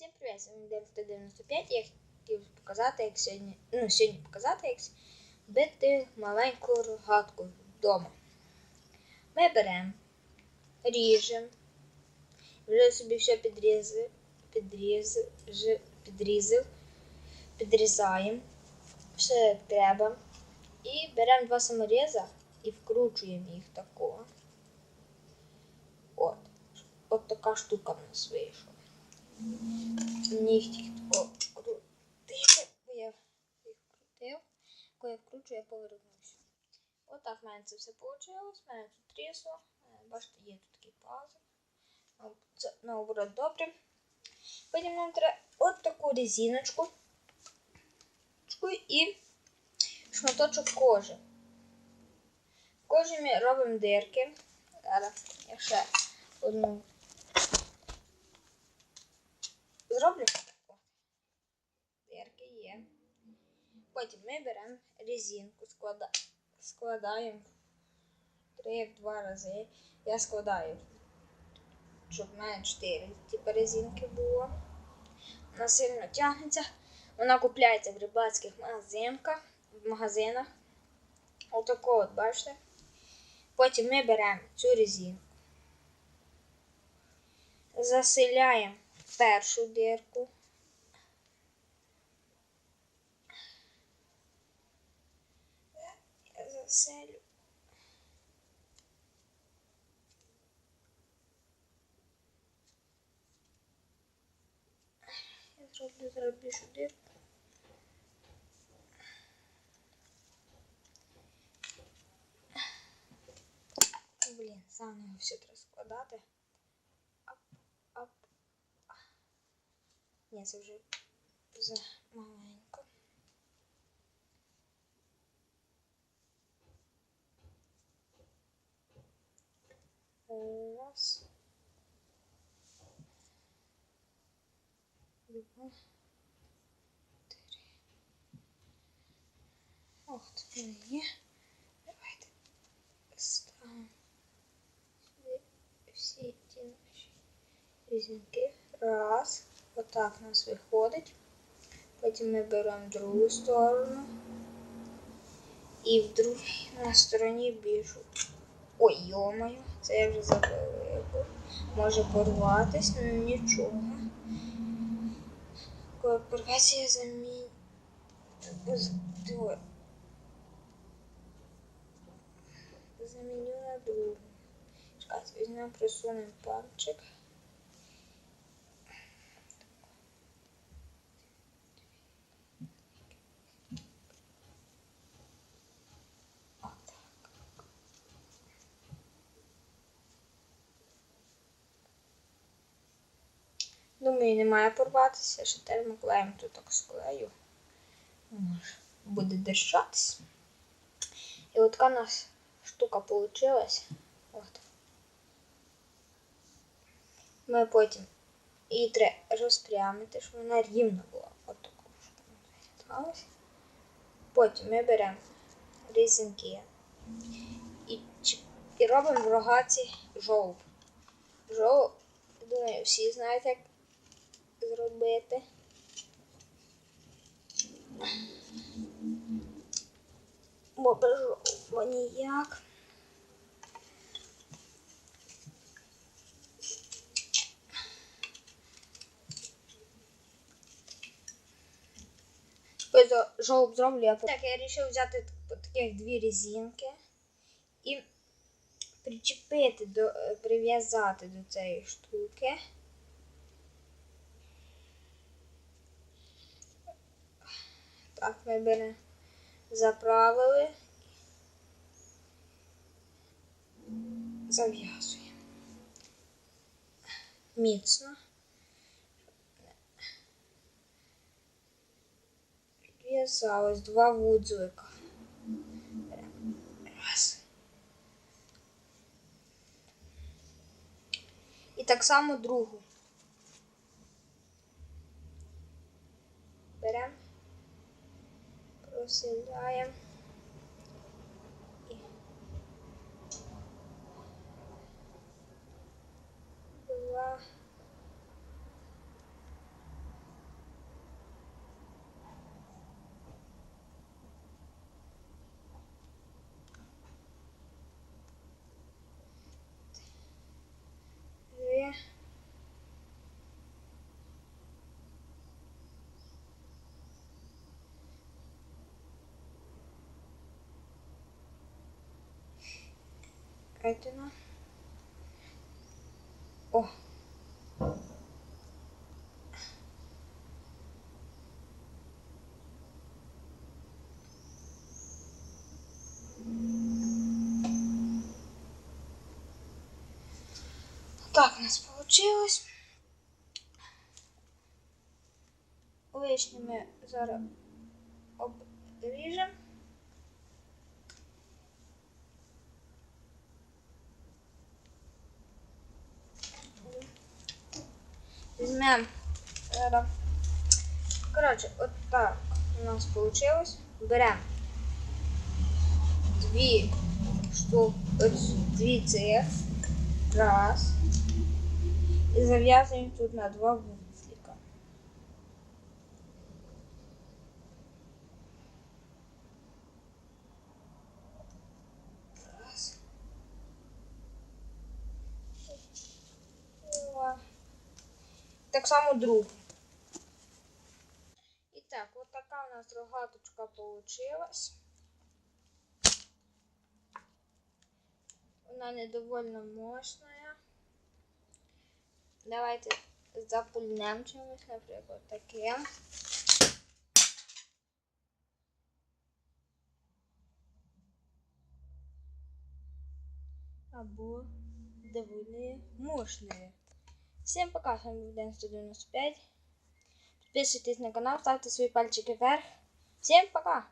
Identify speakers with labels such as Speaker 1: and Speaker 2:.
Speaker 1: Всім привіт, з вами Дельта 95 Я хотів показати, як сьогодні, ну, сьогодні показати, як бити маленьку рогатку вдома. Ми беремо, ріжемо, вже собі все підрізав, підрізав, підрізав, підрізаємо, все як треба. І беремо два саморіза і вкручуємо їх такого. От. От така штука в нас вийшла. Нігті крутити, бо я їх крутив. Коли я вкручу, я повернуся. От так в мене це все вийшло. У мене тут трісло. Е, Бачите, є тут такий пазик. Це наоборот добре. Потім нам треба от таку резиночку і шматочок кожи. В кожі ми робимо дирки. Зараз я ще одну зроблю. О, Дирки є. Потім ми беремо резинку, склада... складаємо три в два рази. Я складаю, щоб в мене чотири типу резинки було. Вона сильно тягнеться. Вона купляється в рибацьких магазинках, в магазинах. Отако от, бачите? Потім ми беремо цю резинку. Заселяємо першу дирку. Я заселю. Я зроблю зараз більшу дирку. Блін, заново все треба складати. Ні, це вже за маленько. Раз. Два. Три. Ох, тут не є. Давайте ставимо сюди всі ті наші різинки. Раз. Отак у нас виходить. Потім ми беремо другу сторону. І в другій на стороні більшу. Ой, йомаю, це я вже забила. Може порватись, але нічого. Коли порветься, я заміню. На другу. Чекайте, візьмемо, присунемо пальчик. Думаю, не має порватися, ще термоклеєм тут так склею. Буде держатись. І от така у нас штука вийшла. Ми потім її треба розпрямити, щоб вона рівна була. От таку штуку. Потім ми беремо різинки і, і робимо в рогаці жовт. Жовт, думаю, всі знають, як зробити. Бо без жовтого ніяк. Жовт зроблю, я Так, я вирішив взяти таких дві резинки і причепити до прив'язати до цієї штуки. Так, ми беремо, заправили, зав'язуємо. Міцно. Підв'язалось два вузлика. Раз. І так само другу. Беремо. Проселяємо. І два. Чекайте на. О. Так у нас получилось. Лишнє ми зараз обріжемо. Візьмемо. Коротше, от так у нас вийшло. Беремо дві штуки, дві цих. Раз. І зав'язуємо тут на два вузлика. Раз. Два. Так само другу. І так, от така у нас рогаточка получилась. Вона не довольно мощная. Давайте запульнемо чимось, наприклад, таким. Або доволі мощные. Всем пока, с вами был Дэн 195. Подписывайтесь на канал, ставьте свои пальчики вверх. Всем пока!